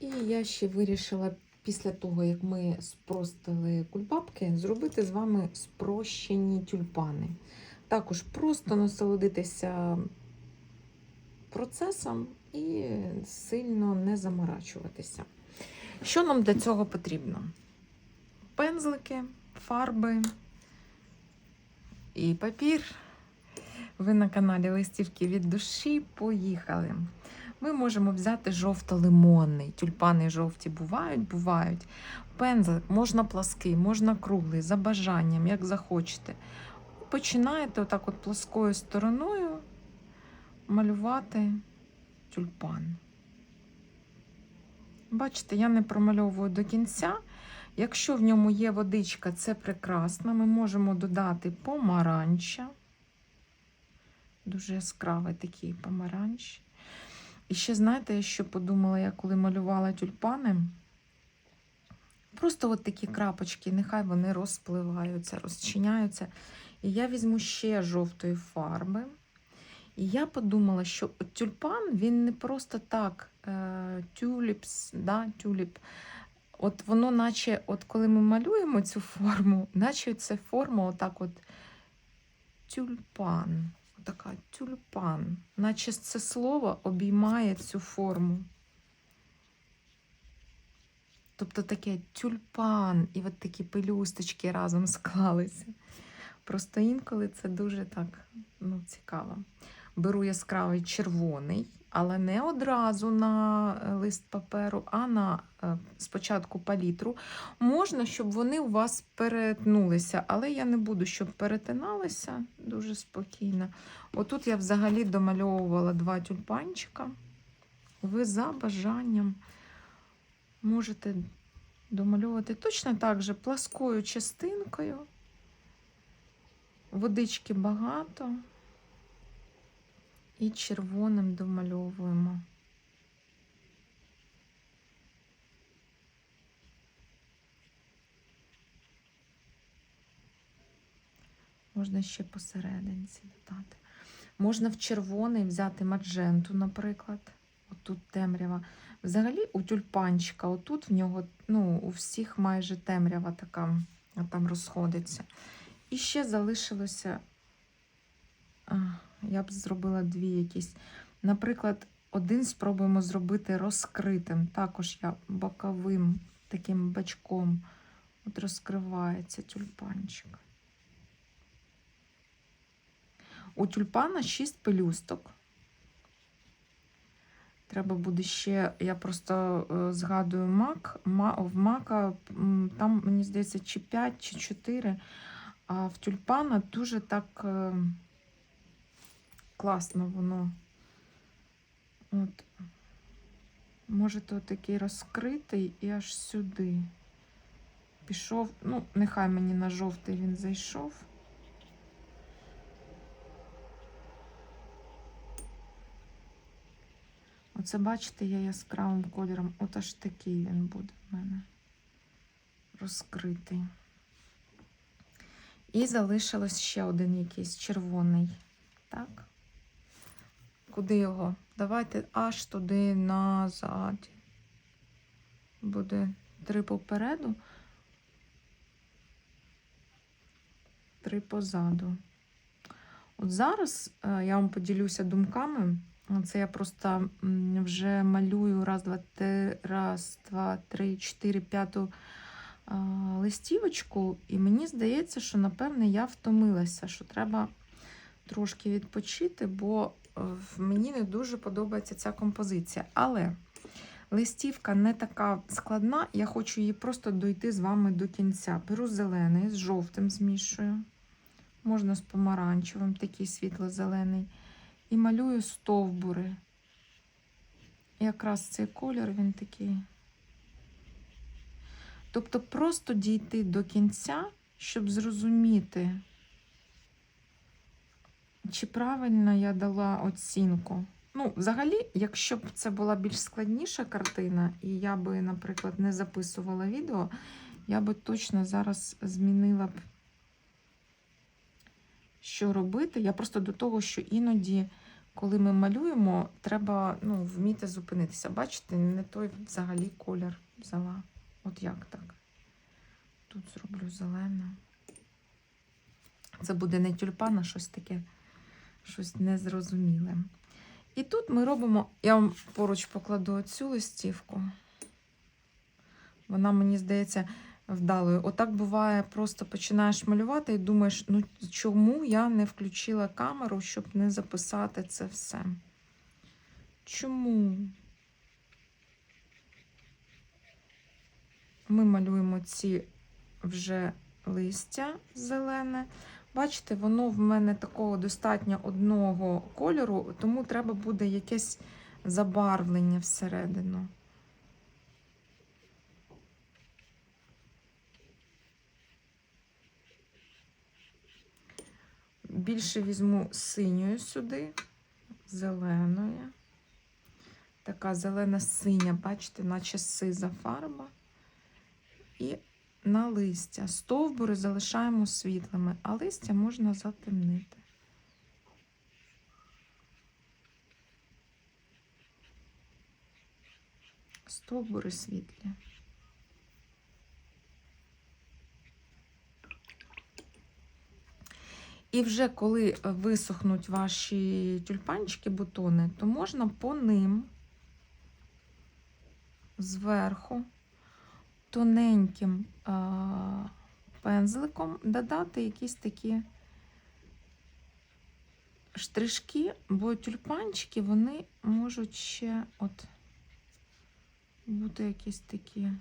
І я ще вирішила після того, як ми спростили кульбабки, зробити з вами спрощені тюльпани. Також просто насолодитися процесом і сильно не заморачуватися. Що нам для цього потрібно? Пензлики, фарби і папір. Ви на каналі Листівки від душі. Поїхали. Ми можемо взяти жовто-лимонний. Тюльпани жовті бувають, бувають. Пензлик можна плаский, можна круглий, за бажанням, як захочете. Починаєте отак от плоскою стороною малювати тюльпан. Бачите, я не промальовую до кінця. Якщо в ньому є водичка, це прекрасно. Ми можемо додати помаранча. Дуже яскравий такий помаранч. І ще, знаєте, я що подумала, я коли малювала тюльпани. Просто от такі крапочки, нехай вони розпливаються, розчиняються. І я візьму ще жовтої фарби. І я подумала, що тюльпан він не просто так е, тюліпс, да, тюліп. От воно, наче, от коли ми малюємо цю форму, наче це форма отак от тюльпан. Така тюльпан. Наче це слово обіймає цю форму. Тобто таке тюльпан, і от такі пелюсточки разом склалися. Просто інколи це дуже так ну, цікаво. Беру яскравий червоний, але не одразу на е, лист паперу, а на е, спочатку палітру. Можна, щоб вони у вас перетнулися, але я не буду, щоб перетиналися дуже спокійно. Отут я взагалі домальовувала два тюльпанчика. Ви за бажанням можете домальовувати точно так же пласкою частинкою. Водички багато. І червоним домальовуємо. Можна ще посерединці додати. Можна в червоний взяти мадженту, наприклад. Отут темрява. Взагалі у тюльпанчика, отут в нього, ну, у всіх майже темрява така, там розходиться. І ще залишилося. Я б зробила дві якісь. Наприклад, один спробуємо зробити розкритим. Також я боковим таким бачком от розкривається тюльпанчик. У тюльпана 6 пелюсток. Треба буде ще, я просто е, згадую мак. В мака там, мені здається, чи 5, чи 4, а в тюльпана дуже так. Класно воно. От. Можете отакий розкритий і аж сюди. Пішов, ну, нехай мені на жовтий він зайшов. Оце, бачите, я яскравим кольором. От аж такий він буде в мене розкритий. І залишилось ще один якийсь червоний. Так? Куди його? Давайте аж туди назад. Буде три попереду, три позаду. От зараз е, я вам поділюся думками. Це я просто вже малюю раз, два, три, раз, два, три, чотири, п'яту листівочку, і мені здається, що, напевне, я втомилася, що треба трошки відпочити, бо мені не дуже подобається ця композиція. Але листівка не така складна, я хочу її просто дойти з вами до кінця. Беру зелений, з жовтим змішую. Можна з помаранчевим, такий світло-зелений. І малюю стовбури. Якраз цей колір він такий. Тобто просто дійти до кінця, щоб зрозуміти, чи правильно я дала оцінку. Ну, взагалі, якщо б це була більш складніша картина, і я би, наприклад, не записувала відео, я би точно зараз змінила б, що робити. Я просто до того, що іноді коли ми малюємо, треба ну, вміти зупинитися. Бачите, не той взагалі колір взяла. От як так? Тут зроблю зелене. Це буде не тюльпан, а щось таке, щось незрозуміле. І тут ми робимо, я вам поруч покладу цю листівку. Вона, мені здається, вдалою. Отак буває, просто починаєш малювати і думаєш, ну чому я не включила камеру, щоб не записати це все? Чому? Ми малюємо ці вже листя зелене. Бачите, воно в мене такого достатньо одного кольору, тому треба буде якесь забарвлення всередину. Більше візьму синьої сюди, зеленої. Така зелена-синя, бачите, наче сиза фарба. І на листя. Стовбури залишаємо світлими, а листя можна затемнити. Стовбури світлі. І вже коли висохнуть ваші тюльпанчики, бутони, то можна по ним зверху тоненьким пензликом додати якісь такі штришки, бо тюльпанчики вони можуть ще от бути якісь такі.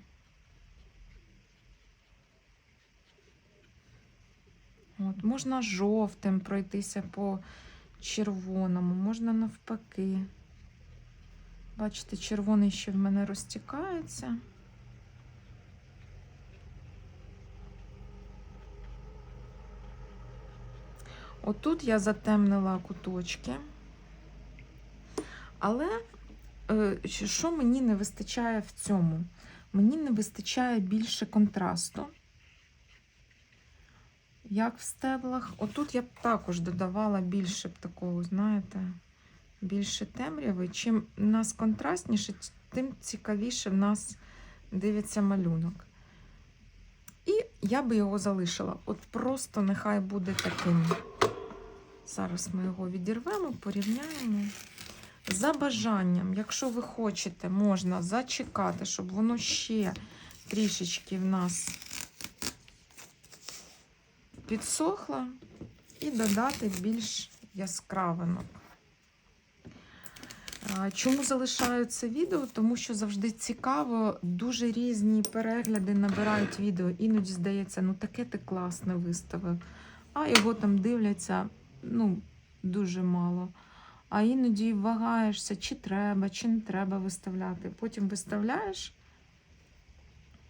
От, можна жовтим пройтися по червоному, можна навпаки. Бачите, червоний ще в мене розтікається. Отут я затемнила куточки. Але е, що мені не вистачає в цьому? Мені не вистачає більше контрасту, як в стеблах. Отут я б також додавала більше б такого, знаєте, більше темряви. Чим у нас контрастніше, тим цікавіше в нас дивиться малюнок. І я би його залишила. От просто нехай буде таким. Зараз ми його відірвемо, порівняємо. За бажанням, якщо ви хочете, можна зачекати, щоб воно ще трішечки в нас підсохло, і додати більш яскравинок. Чому залишаю це відео? Тому що завжди цікаво, дуже різні перегляди набирають відео. Іноді здається, ну таке ти класне виставив, а його там дивляться ну, дуже мало. А іноді вагаєшся, чи треба, чи не треба виставляти. Потім виставляєш,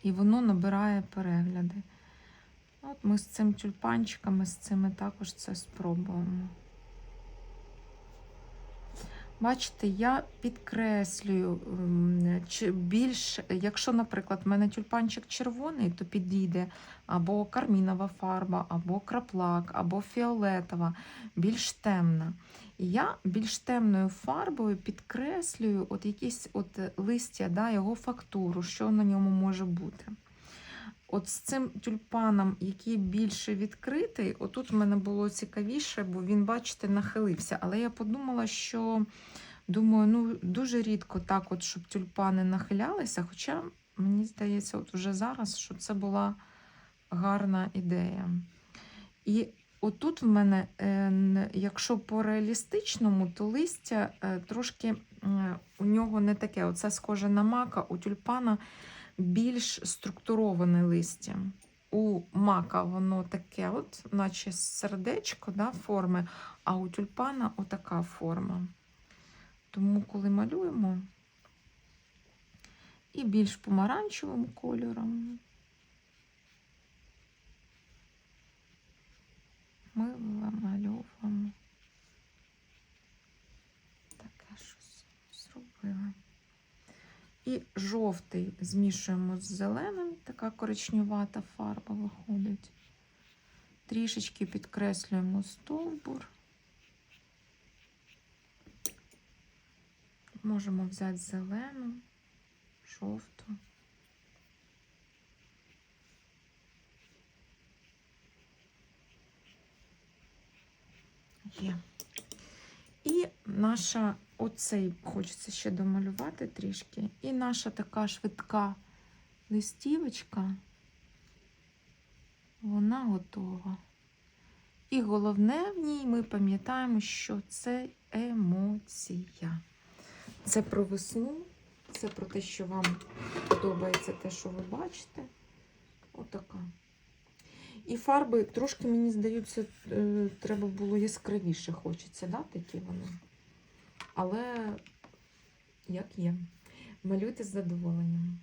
і воно набирає перегляди. От ми з цим тюльпанчиками, з цими також це спробуємо. Бачите, я підкреслюю більш, якщо, наприклад, в мене тюльпанчик червоний, то підійде або кармінова фарба, або краплак, або фіолетова, більш темна. Я більш темною фарбою підкреслюю от якісь от листя, да, його фактуру, що на ньому може бути. От з цим тюльпаном, який більше відкритий, отут в мене було цікавіше, бо він, бачите, нахилився. Але я подумала, що думаю, ну дуже рідко так, от, щоб тюльпани нахилялися. Хоча мені здається, от вже зараз, що це була гарна ідея. І отут в мене, е, якщо по реалістичному, то листя е, трошки у нього не таке. Оце схоже на мака, у тюльпана більш структуроване листя. У мака воно таке, от, наче сердечко да, форми, а у тюльпана отака форма. Тому, коли малюємо і більш помаранчевим кольором, ми вимальовуємо таке щось зробили. І жовтий змішуємо з зеленим, така коричневата фарба виходить. Трішечки підкреслюємо стовбур. Можемо взяти зелену, жовту. Є. І наша, оцей хочеться ще домалювати трішки. І наша така швидка листівочка, вона готова. І головне в ній ми пам'ятаємо, що це емоція. Це про весну, це про те, що вам подобається те, що ви бачите. Отака. І фарби трошки, мені здається, е, треба було яскравіше хочеться, да, такі вони. Але як є. Малюйте з задоволенням.